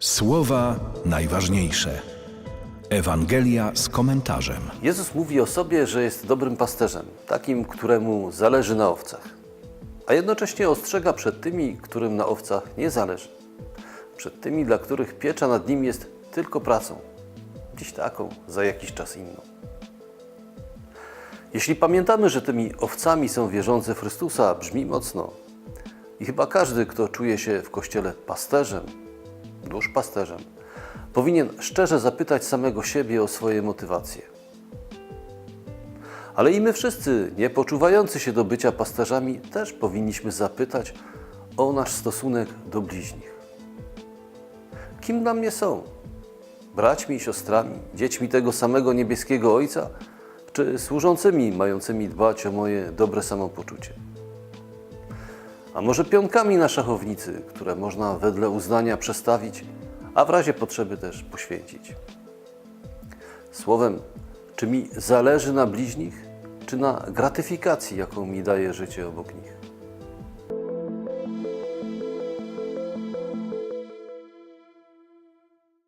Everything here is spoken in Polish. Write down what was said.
Słowa najważniejsze. Ewangelia z komentarzem. Jezus mówi o sobie, że jest dobrym pasterzem, takim, któremu zależy na owcach, a jednocześnie ostrzega przed tymi, którym na owcach nie zależy, przed tymi, dla których piecza nad nim jest tylko pracą, dziś taką, za jakiś czas inną. Jeśli pamiętamy, że tymi owcami są wierzący w Chrystusa, brzmi mocno i chyba każdy, kto czuje się w Kościele pasterzem, dusz pasterzem, powinien szczerze zapytać samego siebie o swoje motywacje. Ale i my wszyscy, nie poczuwający się do bycia pasterzami, też powinniśmy zapytać o nasz stosunek do bliźnich. Kim dla mnie są? Braćmi i siostrami, dziećmi tego samego niebieskiego Ojca, czy służącymi, mającymi dbać o moje dobre samopoczucie? A może pionkami na szachownicy, które można wedle uznania przestawić, a w razie potrzeby też poświęcić. Słowem, czy mi zależy na bliźnich, czy na gratyfikacji, jaką mi daje życie obok nich?